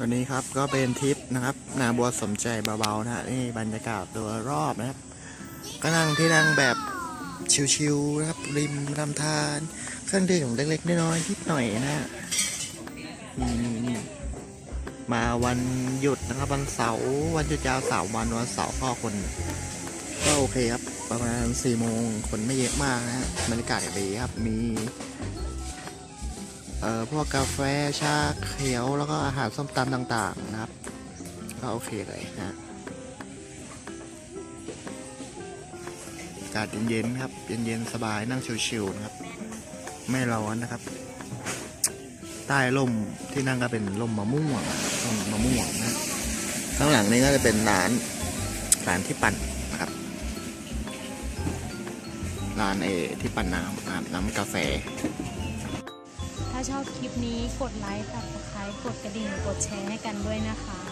วันนี้ครับก็เป็นทริปนะครับ นาบัวสมใจเบาๆนะฮะนี่บรรยากาศโดยรอบนะครับ ก็นั่งที่นั่งแบบชิวๆนะครับริมลำธารเครื่องดื่มเล็กๆน้อยๆนิดหน่อยนะฮะมาวันหยุดนะครับวันเสาร์วันหยุดยาวสามวันวันเสาร์ก็คน ก็โอเคครับ ประมาณสี่โมงคนไม่เยอะมากนะฮะบรรยากาศดีครับมี เอ่อพวกกาแฟชาเขียวแล้วก็อาหารส้มตำต่างๆนะครับ ก็โอเคเลยนะฮะอากาศเย็นๆครับ เย็นๆสบายนั่งชิวๆนะครับ ไม่ร้อนนะครับ ใต้ร่มที่นั่งก็เป็นร่มมะม่วงต้นมะม่วงนะข้างหลังนี้ก็จะเป็นร้านร้านที่ปั่นนะครับร้านเอที่ปั่นน้ำน้ำกาแฟ ถ้าชอบคลิปนี้กดไลค์ตัดตะไคร้กดกระดิ่งกดแชร์ให้กันด้วยนะคะ